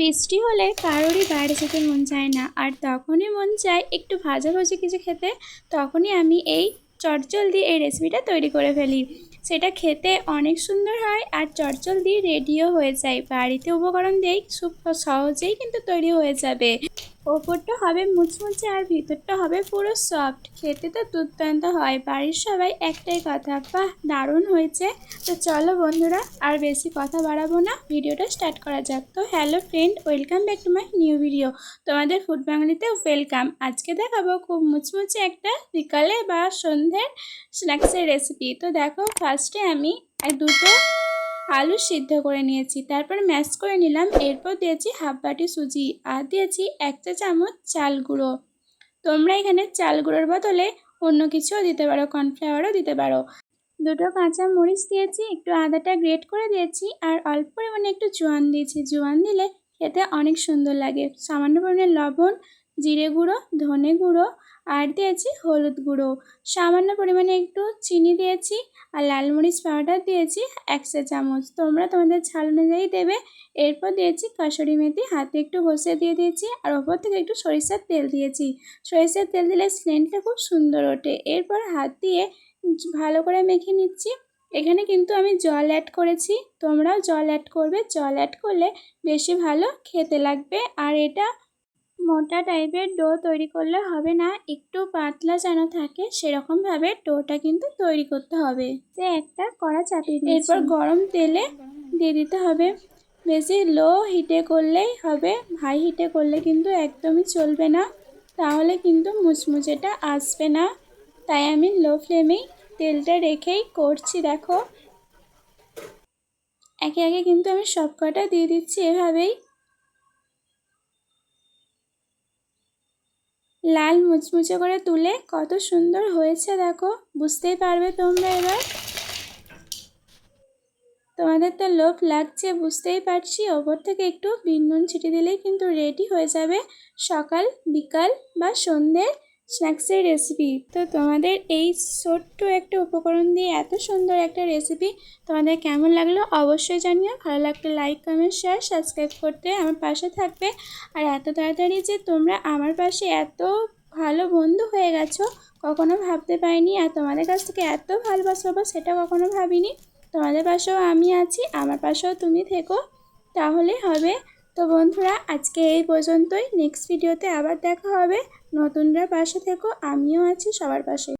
বৃষ্টি হলে কারোরই বাইরে যেতে মন চায় না। আর তখনই মন চায় একটু ভাজা ভাজি কিছু খেতে, তখনই আমি এই চটচল দিয়ে এই রেসিপিটা তৈরি করে ফেলি। সেটা খেতে অনেক সুন্দর হয় আর চটচল দিয়ে রেডিও হয়ে যায়। বাড়িতে উপকরণ দিয়েই খুব সহজেই কিন্তু তৈরি হয়ে যাবে। ওপরটা হবে মুচমুচে আর ভিতরটা হবে পুরো সফট খেতে তো দুর্দান্ত হয়, বাড়ির সবাই একটাই কথা, বাহ, দারুণ হয়েছে। তো চলো বন্ধুরা, আর বেশি কথা বাড়াবো না, ভিডিওটা স্টার্ট করা যাক। তো hello friend welcome back to my new video তোমাদের ফুড বাঙালিতে ওয়েলকাম আজকে দেখাবো খুব মুচমুচে একটা বিকালে বা সন্ধ্যের স্ন্যাক্সের রেসিপি তো দেখো ফার্স্টে আমি দুটো আলু সিদ্ধ করে নিয়েছি, তারপর ম্যাশ করে নিলাম। এরপর দিয়েছি হাফ বাটি সুজি আর দিয়েছি এক চা চামচ চাল গুঁড়ো। তোমরা এখানে চাল গুঁড়োর বদলে অন্য কিছুও দিতে পারো, কর্নফ্লাওয়ারও দিতে পারো। দুটো কাঁচা মরিচ দিয়েছি, একটু আদাটা গ্রেট করে দিয়েছি আর অল্প পরিমাণে একটু জোয়ান দিয়েছি। জোয়ান দিলে খেতে অনেক সুন্দর লাগে। সামান্য পরিমাণে লবণ, জিরে গুঁড়ো, ধনে গুঁড়ো আর দিয়েছি হলুদ গুঁড়ো। সামান্য পরিমাণে একটু চিনি দিয়েছি আর লাল মরিচ পাউডার দিয়েছি এক চামচ। তোমরা তোমাদের ঝাল অনুযায়ী দেবে। এরপর দিয়েছি কাসুরি মেথি, হাতে একটু ঘষে দিয়ে দিয়েছি আর ওপর থেকে একটু সরিষার তেল দিয়েছি। সরিষার তেল দিলে স্মেলটা খুব সুন্দর ওঠে। এরপর হাত দিয়ে ভালো করে মেখে নিচ্ছি। এখানে কিন্তু আমি জল অ্যাড করেছি। তোমরাও জল অ্যাড করবে। জল অ্যাড করলে বেশি ভালো খেতে লাগবে। আর এটা মোটা টাইপের ডো তৈরি করলে হবে না, একটু পাতলা যেন থাকে, সেরকমভাবে ডোটা কিন্তু তৈরি করতে হবে। যে একটা কড়া চাপিয়ে এরপর গরম তেলে দিয়ে দিতে হবে। বেশি লো হিটে করলেই হবে, হাই হিটে করলে কিন্তু একদমই চলবে না, তাহলে কিন্তু মুচমুচেটা আসবে না। তাই আমি লো ফ্লেমেই তেলটা রেখেই করছি, দেখো। একে একে কিন্তু আমি সব কটা দিয়ে দিচ্ছি এভাবেই। লাল মুচমুচে করে তুলে কত সুন্দর হয়েছে দেখো, বুঝতেই পারবে তোমরা এবার। তোমাদের তো লোভ লাগছে, বুঝতেই পারছি। ওপর থেকে একটু বিন্দুন ছিটে দিলেই কিন্তু রেডি হয়ে যাবে সকাল, বিকাল বা সন্ধ্যে স্ন্যাক্সের রেসিপি তো তোমাদের এই ছোট্ট একটা উপকরণ দিয়ে এত সুন্দর একটা রেসিপি তোমাদের কেমন লাগল অবশ্যই জানিও। ভালো লাগলে লাইক কমেন্ট শেয়ার সাবস্ক্রাইব করতে আমার পাশে থাকবে। আর এত তাড়াতাড়ি যে তোমরা আমার পাশে এত ভালো বন্ধু হয়ে গেছো, কখনো ভাবতে পারিনি। আর তোমাদের কাছ থেকে এত ভালোবাসা সেটা কখনো ভাবিনি। তোমাদের পাশেও আমি আছি, আমার পাশেও তুমি থেকো। তাহলে হবে তো বন্ধুরা, আজকে এই পর্যন্তই। নেক্সট ভিডিওতে আবার দেখা হবে। নতুনরা পাশে থেকো, আমিও আছি সবার পাশে।